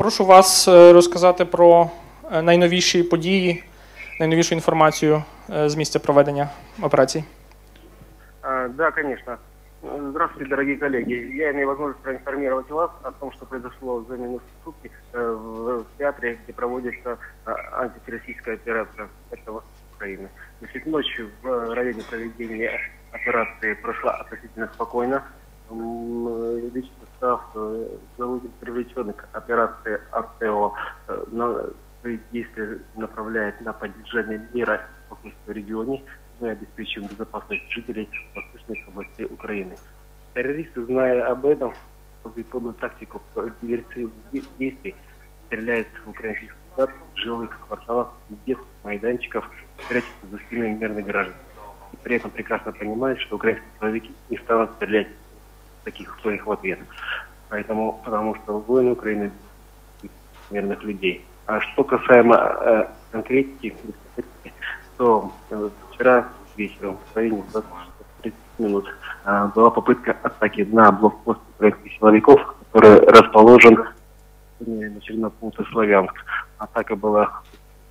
Прошу вас е, розказати про е, найновіші події, найновішу інформацію е, з місця проведення операцій. А, Да, конечно. Здравствуйте, дорогие коллеги. Я имею возможность проинформировать вас о том, что произошло за минус сутки э, в театре, где проводится а, антитеррористическая операция. Это восток Украины. Значит, ночью в районе проведения операции прошла относительно спокойно. Личный состав э, заводит привлеченный к операции АТО э, свои действия направляет на поддержание мира в регионе, мы обеспечиваем безопасность жителей восточных областей Украины. Террористы, зная об этом, подготовленную тактику диверсионных действий, стреляют в украинских солдат, жилых кварталах, детских майданчиков, прячутся за спинами мирных граждан. И при этом прекрасно понимают, что украинские человеки не станут стрелять таких своих в ответ. Поэтому, потому что воины Украины мирных людей. А что касаемо э, конкретики, то э, вчера вечером в районе 20-30 минут э, была попытка атаки на блокпост украинских силовиков, который расположен в населенном пункте Славянск. Атака была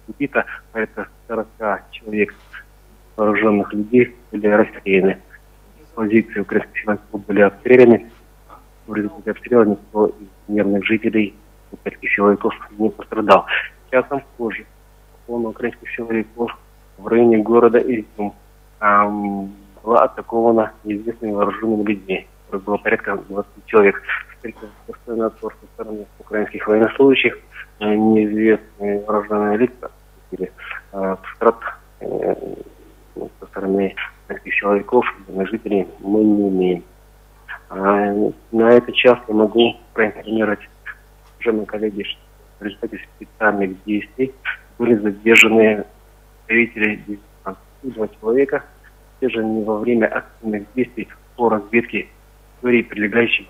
убита, порядка 40 человек вооруженных людей были расстреляны. Позиции украинских силовиков были обстреляны. В результате обстрела никто из мирных жителей украинских силовиков не пострадал. Часом позже колонна украинских силовиков в районе города Изюм ам, была атакована неизвестными вооруженными людьми. Было порядка 20 человек. Встретил достойный отпор со стороны украинских военнослужащих. Э, Неизвестные вооруженные лица э, страт э, со стороны силовиков, мирных жителей мы не имеем. А, На этот час я могу проинформировать уважаемые коллеги, что в результате специальных действий были задержаны представители два человека, задержаны во время активных действий по разведке территории, прилегающих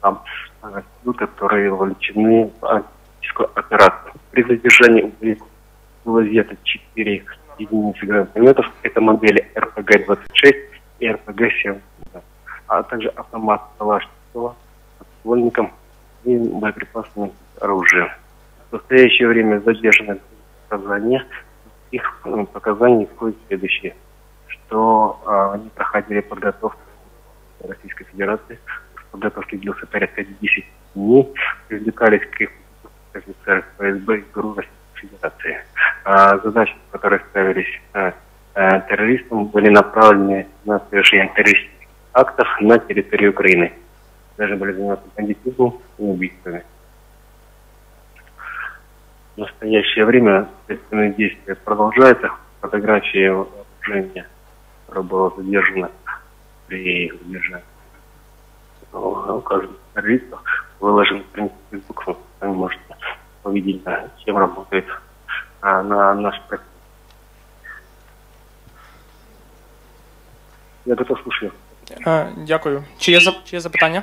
там, а, которые вовлечены в антитеррористическую операцию. При задержании у них было 4 единицы гранатометов. Это модели РПГ-26 и РПГ-7, а также автомат Калашникова с ствольником и боеприпасным оружием. В настоящее время задержаны показания. Их м, показания исходят следующие, что а, они проходили подготовку Российской Федерации. Подготовки длился порядка 10 дней. Привлекались к их офицеры ФСБ и ГРУ Российской Федерации. А, задачи, которые ставились а, террористам, были направлены на совершение террористических актов на территории Украины. Даже были заниматься бандитизмом и убийствами. В настоящее время следственные действия продолжаются. Фотографии вооружения, которое было задержано при задержании, указан террористов, выложен в принципе в Facebook. Вы можете увидеть, чем работает а, на наш проект. Я готов слушаю. Е, Дякую. Чи є, зап- чи є запитання?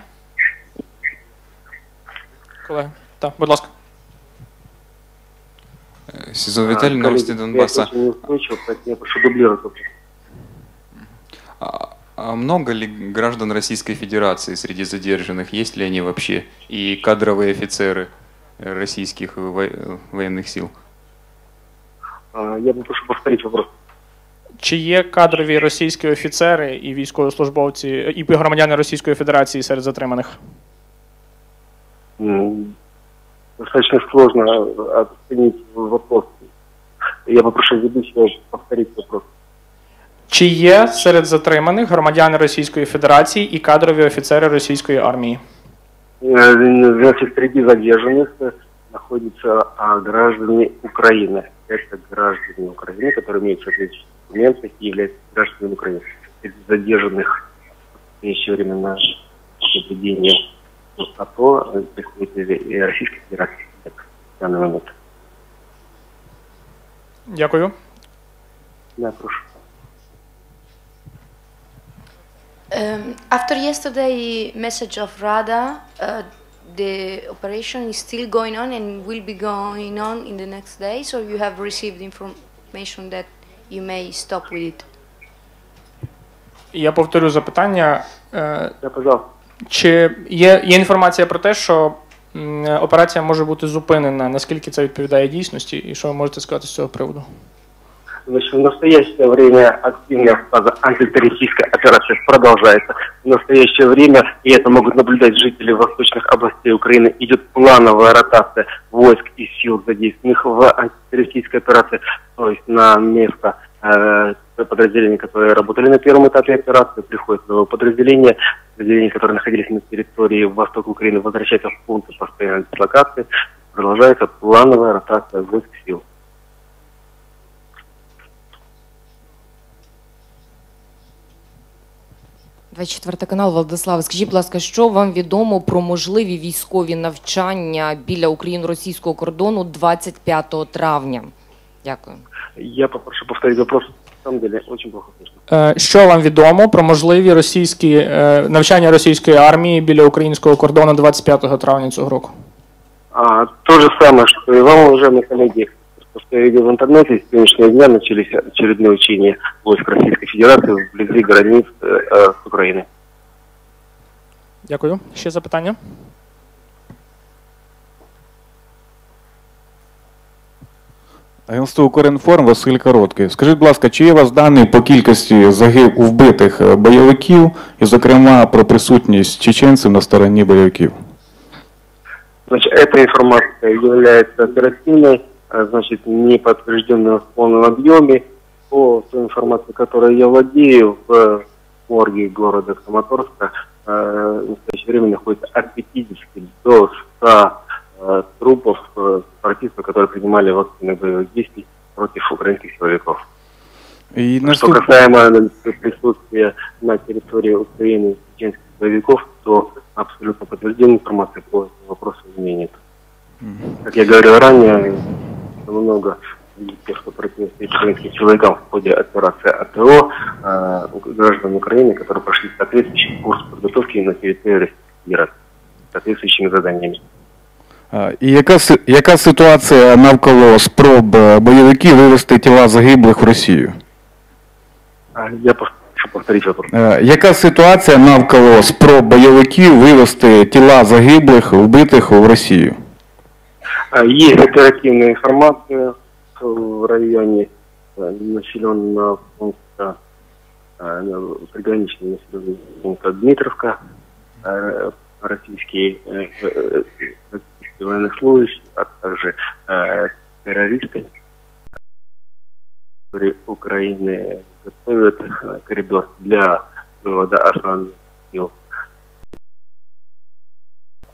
Колеги, так, будь ласка. СИЗО Виталий, А, новости Донбасса. Я неустойчив, поэтому я прошу дублировать. А, а много ли граждан Российской Федерации среди задержанных? Есть ли они вообще? И кадровые офицеры российских во- военных сил? А, Я попрошу повторить вопрос. Чи є кадрові російські офіцери і військовослужбовці і громадяни Російської Федерації серед затриманих? М, Достаточно сложно оценить вопрос. Я попрошу ведущего повторить вопрос. Чи є серед затриманих громадяни Російської Федерації і кадрові офіцери російської армії? Э, Значит, среди задержанных э, находятся а, граждане Украины. Это граждане Украины, которые имеют соответствующие документы и являются гражданами Украины. Из задержанных в настоящее время на наблюдение АТО представители и Российской Федерации в данный момент. Дякую. Да, прошу. Um, after yesterday message of Rada, uh, the operation is still going on and will be going on in the next days, or you have received information that you may stop with it? Я повторю запитання. Е, Да, пожалуйста. Чи є, є інформація про те, що м, операція може бути зупинена. Наскільки це відповідає дійсності, і що ви можете сказати з цього приводу? Значит, в настоящее время активная фаза антитеррористической операции продолжается. В настоящее время, и это могут наблюдать жители восточных областей Украины, идет плановая ротация войск и сил, задействованных в антитеррористической операции, то есть на место э, подразделений, которые работали на первом этапе операции, приходят новые подразделения, подразделения, которые находились на территории востока Украины, возвращаются в пункты постоянной дислокации, продолжается плановая ротация войск и сил. 24 канал Владислав, скажіть, будь ласка, що вам відомо про можливі військові навчання біля україно-російського кордону 25 травня? Дякую. Я попрошу повторить вопрос. На самом деле, очень плохо слышно. Е, Що вам відомо про можливі російські е, навчання російської армії біля українського кордону 25 травня цього року? А, то же самое, что и вам, уважаемые коллеги, то, что я видел в интернете, с сегодняшнего дня начались очередные учения войск Российской Федерации вблизи границ э, э, с Украиной. Дякую. Ще запитання? Агентство Укрінформ Василь Короткий. Скажіть, будь ласка, чи є у вас дані по кількості загиб вбитих е, бойовиків, і, зокрема, про присутність чеченців на стороні бойовиків? Значит, эта информация является оперативной, а, Значит, не подтвержденной в полном объеме. По той информации, которой я владею, в морге города Краматорска э, в настоящее время находится от 50 до 100 э, трупов э, которые принимали в активных боевых действий против украинских силовиков. І Что наступ... касаемо присутствия на территории Украины чеченских боевиков, то абсолютно подтвержденной информации по этому вопросу нет. Как я говорил ранее, много тех, кто противостоит украинским человекам в ходе операции АТО, э, у граждан Украины, которые прошли соответствующий курс подготовки на территории Российской Федерации, с соответствующими заданиями. А, І яка, си- яка ситуація навколо спроб е, бойовиків вивести тіла загиблих в Росію? А Я прошу повторить вопрос. Е, Яка ситуація навколо спроб бойовиків вивести тіла загиблих, вбитих в Росію? А, Есть оперативная информация в районе э, населенного пункта, э, приграничного населенного пункта Дмитровка. Э, Российские российские военнослужащие, а также террористы Украины готовят коридор для вывода охранных сил.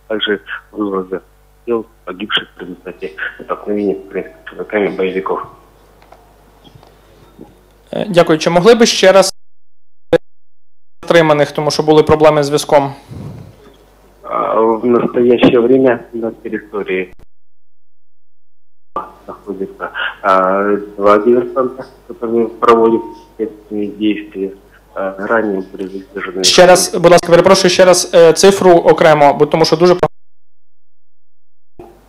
Также вывоза тел погибших в результате столкновения с украинскими чуваками боевиков. Е, Дякую. Чи могли би ще раз затриманих, тому що були проблеми з зв'язком? А В настоящее время на территории находится а, два диверсанта, которые проводят следственные действия. А, Ранее были задержаны... Ще раз, будь ласка, перепрошую ще раз е, цифру окремо, бо тому що дуже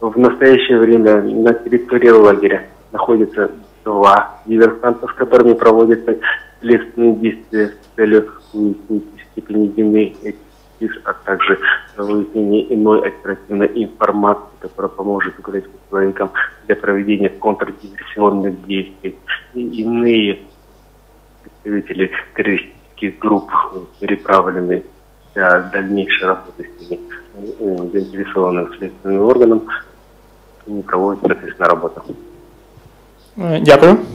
В настоящее время на территории лагеря находится два диверсанта, с которыми проводятся следственные действия с целью выяснить степень вины этих а также выяснение иной оперативной информации, которая поможет украинским человекам для проведения контрдиверсионных действий. И иные представители террористических групп переправлены для дальнейшей работы с ними э, заинтересованным следственным органом и проводит, соответственно, работу. Е, дякую.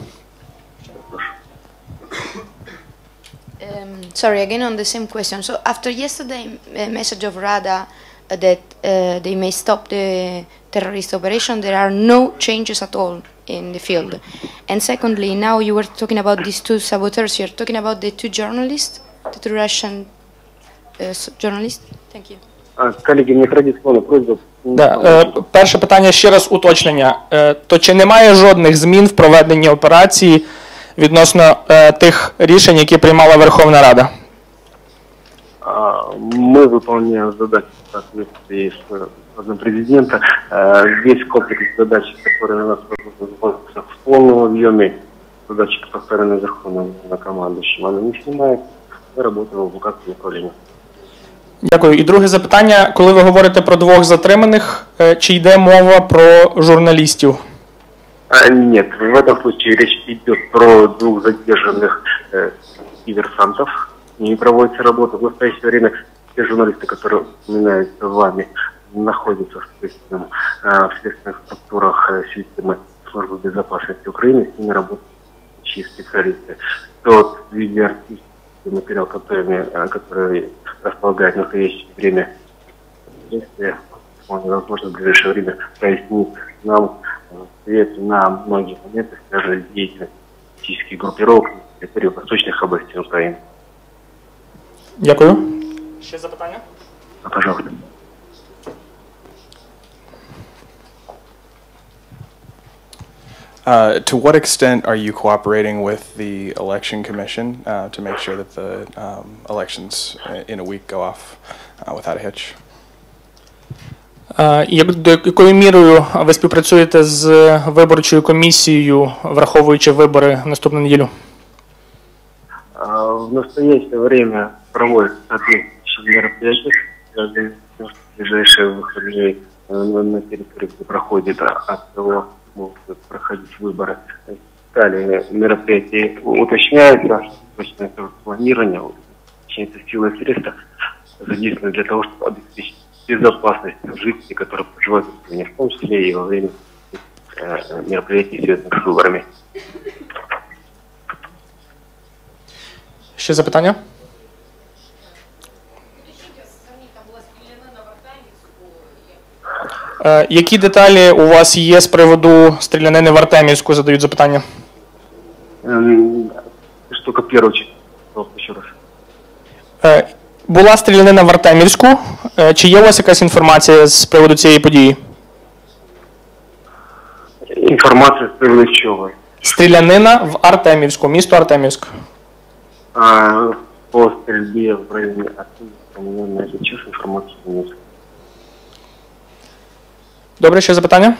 Um, sorry, again on the same question. So after yesterday uh, message of Rada uh, that uh, they may stop the terrorist operation, there are no changes at all in the field. And secondly, now you were talking about these two saboteurs. You're talking about the two journalists, the two Russian uh, s- journalists. Thank you. А, коллеги, мне традиционно просьба. Да. Е, перше питання ще раз уточнення. Е, то чи немає жодних змін в проведенні операції відносно е, тих рішень, які приймала Верховна Рада? А, Мы выполняем задачи в соответствии с э, указом президента. А, Весь комплекс задач, которые на нас выполняются в полном объеме, задачи, поставленные Верховным командующим, она не снимает. Мы работаем в указанном направлении. Дякую. І друге запитання: коли ви говорите про двох затриманих, е, чи йде мова про журналістів? А, нет, в этом случае речь идет про двух задержанных э, диверсантов. Не проводится работа. В настоящее время те журналисты, которые упоминаются вами, находятся в следственном, э, в следственных структурах э, системы службы безопасности Украины, с ними работают чьи специалисты. Тот видеоартистический материал, который, э, который располагает в настоящее время следствие, он невозможно в ближайшее время прояснит нам э, свет на многие моменты, даже деятельность политических группировок на территории восточных областей Украины. Дякую. Ще запитання? А, пожалуйста. Uh, to what extent are you cooperating with the election commission uh, to make sure that the um, elections in a week go off uh, without a hitch? Е, Як до якою мірою ви співпрацюєте з виборчою комісією, враховуючи вибори в наступну неділю? А, В настоящее время проводят соответствующие мероприятия, связанные с тем, что в ближайшие выходные э, на, на территории, где проходит а, от того, могут проходить выборы. Далее мероприятия уточняются, точное планирование, уточняются силы и средства, задействованы для того, чтобы обеспечить безопасность жителей, которые проживают в Украине, в том числе и во время э, мероприятий, связанных с выборами. Ще запитання? Які деталі у вас є з приводу стрілянини в Артемівську, задають запитання? Первую часть, пожалуйста, еще раз. Е, Була стрілянина в Артемівську. Е, Чи є у вас якась інформація з приводу цієї події? Информация с приводу чего? Стрілянина в Артемівську, місто Артемівськ. А, по стрельбе в районе Артема, у меня на этот Dobre się zapytania?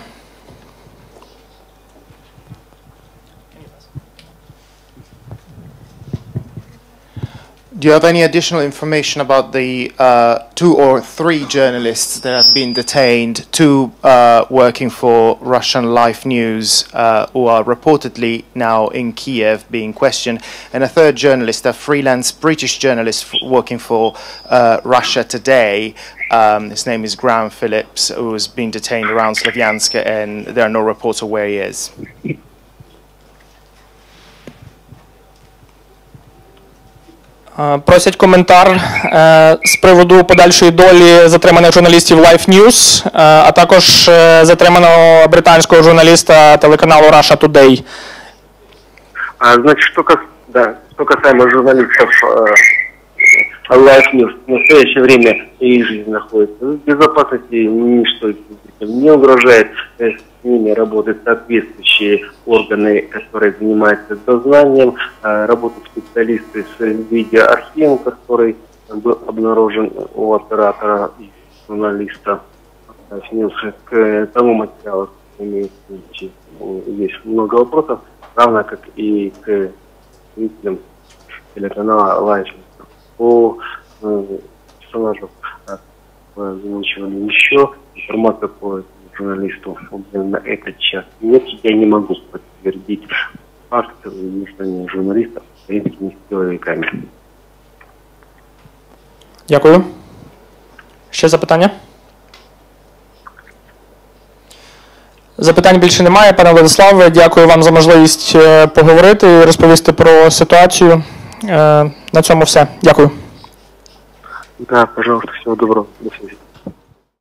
Do you have any additional information about the uh, two or three journalists that have been detained, two uh, working for Russian Life News, uh, who are reportedly now in Kiev being questioned, and a third journalist, a freelance British journalist working for uh, Russia Today? Um, his name is Graham Phillips, who has been detained around Slavyansk, and there are no reports of where he is. Просять коментар е, з приводу подальшої долі затриманих журналістів Life News, е, а також е, затриманого британського журналіста телеканалу Russia Today. А, значит, кас... да, что касаемо журналистов Life News, в настоящее время их жизнь находится в безопасности, ничто не угрожает. Ними работают соответствующие органы, которые занимаются дознанием, э, работают специалисты с видеоархивом, который был обнаружен у оператора и журналиста News. К тому материалу имеется, есть много вопросов, равно как и к зрителям телеканала Life. По э, персонажу э, озвучивали еще информация по журналисту на этот час. Нет, я не могу подтвердить факт единственного журналиста украинскими силовиками. Дякую. Ще запитання? Запитань більше немає, пане Владиславе. Дякую вам за можливість е, поговорити і розповісти про ситуацію. Е, На цьому все. Дякую. Да, пожалуйста, всего доброго. До связи.